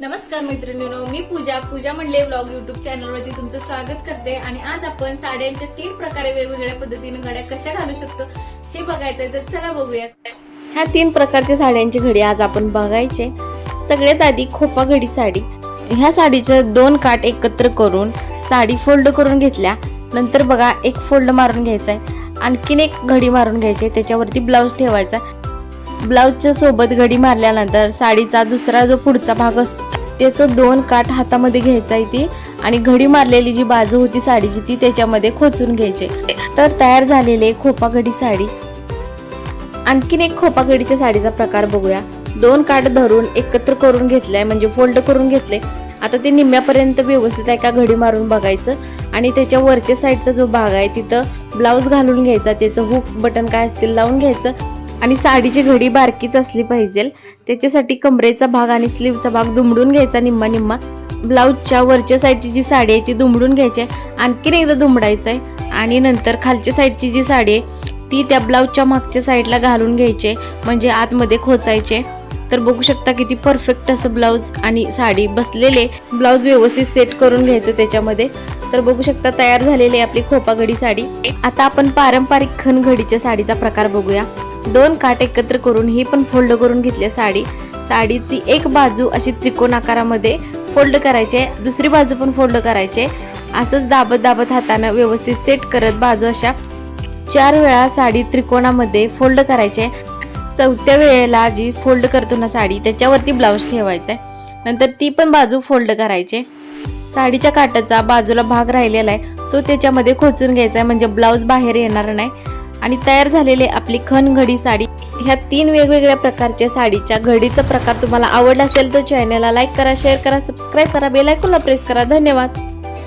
नमस्कार मैत्रिणींनो मी पूजा. पूजा म्हणले ब्लॉग युट्यूब चॅनलवरती तुमचं स्वागत करते. आणि आज आपण साड्यांच्या तीन प्रकारे वेगवेगळ्या पद्धतीने घड्या कशा घालू शकतो हे बघायचंय. तर चला बघूयात. ह्या तीन प्रकारच्या साड्यांची घडी आज आपण बघायचे. सगळ्यात आधी खोपा घडी साडी. ह्या साडीच्या दोन काठ एकत्र करून साडी फोल्ड करून घेतल्या. नंतर बघा एक फोल्ड मारून घ्यायचा आहे आणखीन एक घडी मारून घ्यायची. आहे, त्याच्यावरती ब्लाऊज ठेवायचा. ब्लाऊजच्या सोबत घडी मारल्यानंतर साडीचा दुसरा जो पुढचा भाग असतो त्याचं दोन काठ हातामध्ये घ्यायचा आहे ती आणि घडी मारलेली जी बाजू होती साडीची ती त्याच्यामध्ये खोचून घ्यायची. तर तयार झालेले खोपा घडी साडी. आणखीन एक खोपाकडीच्या साडीचा प्रकार बघूया. दोन काठ धरून एकत्र करून घेतलंय म्हणजे फोल्ड करून घेतले. आता ते निम्म्यापर्यंत व्यवस्थित आहे का घडी मारून बघायचं आणि त्याच्या वरच्या साईडचा जो भाग आहे तिथं ब्लाऊज घालून घ्यायचा त्याचं हुक बटन काय असतील लावून घ्यायचं. आणि साडीची घडी बारकीच असली पाहिजे त्याच्यासाठी कमरेचा भाग आणि स्लीवचा भाग दुमडून घ्यायचा निम्मा निम्मा. ब्लाऊजच्या वरच्या साईडची जी साडी आहे ती दुमडून घ्यायची आहे. आणखीन एकदा दुमडायचं आहे आणि नंतर खालच्या साईडची जी साडी आहे ती त्या ब्लाऊजच्या मागच्या साईडला घालून घ्यायचे म्हणजे आतमध्ये खोचायचे तर बघू शकता किती परफेक्ट असं ब्लाऊज आणि साडी बसलेले ब्लाऊज व्यवस्थित सेट करून घ्यायचं त्याच्यामध्ये. तर बघू शकता तयार झालेली आहे आपली खोपागडी साडी. आता आपण पारंपरिक खनघडीच्या साडीचा प्रकार बघूया. दोन काट एकत्र करून ही पण फोल्ड करून घेतली आहे साडी. साडीची एक बाजू अशी त्रिकोण आकारामध्ये फोल्ड करायचे दुसरी बाजू पण फोल्ड करायचे असंच दाबत दाबत हातानं व्यवस्थित सेट करत बाजू अशा चार वेळा साडी त्रिकोणामध्ये फोल्ड करायचे चौथ्या वेळेला जी फोल्ड करतो ना साडी त्याच्यावरती ब्लाऊज ठेवायचा आहे. नंतर ती पण बाजू फोल्ड करायचे साडीच्या काटाचा बाजूला भाग राहिलेला आहे. तो त्याच्यामध्ये खोचून घ्यायचा आहे म्हणजे ब्लाऊज बाहेर येणार नाही. आणि तयार झालेली आपली खन घडी साडी ह्या तीन वेगवेगळ्या प्रकारच्या साडीच्या घडीचा प्रकार तुम्हाला आवडला असेल तर चॅनलला लाईक करा शेअर करा सबस्क्राईब करा बेल प्रेस करा. धन्यवाद.